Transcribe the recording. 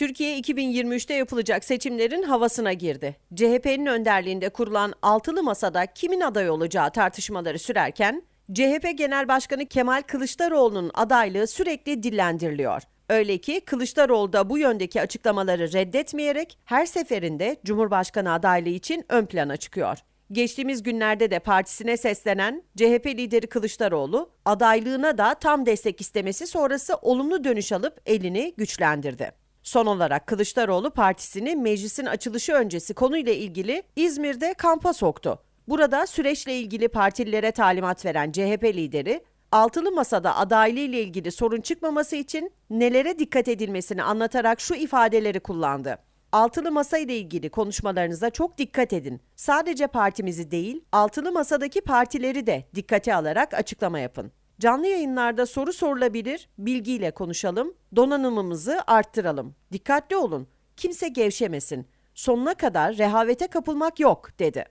Türkiye 2023'te yapılacak seçimlerin havasına girdi. CHP'nin önderliğinde kurulan altılı masada kimin aday olacağı tartışmaları sürerken, CHP Genel Başkanı Kemal Kılıçdaroğlu'nun adaylığı sürekli dillendiriliyor. Öyle ki Kılıçdaroğlu da bu yöndeki açıklamaları reddetmeyerek her seferinde Cumhurbaşkanı adaylığı için ön plana çıkıyor. Geçtiğimiz günlerde de partisine seslenen CHP lideri Kılıçdaroğlu, adaylığına da tam destek istemesi sonrası olumlu dönüş alıp elini güçlendirdi. Son olarak Kılıçdaroğlu partisini meclisin açılışı öncesi konuyla ilgili İzmir'de kampa soktu. Burada süreçle ilgili partililere talimat veren CHP lideri, altılı masada adaylığı ile ilgili sorun çıkmaması için nelere dikkat edilmesini anlatarak şu ifadeleri kullandı. Altılı masa ile ilgili konuşmalarınıza çok dikkat edin. Sadece partimizi değil, altılı masadaki partileri de dikkate alarak açıklama yapın. Canlı yayınlarda soru sorulabilir, bilgiyle konuşalım, donanımımızı arttıralım. Dikkatli olun, kimse gevşemesin. Sonuna kadar rehavete kapılmak yok, dedi.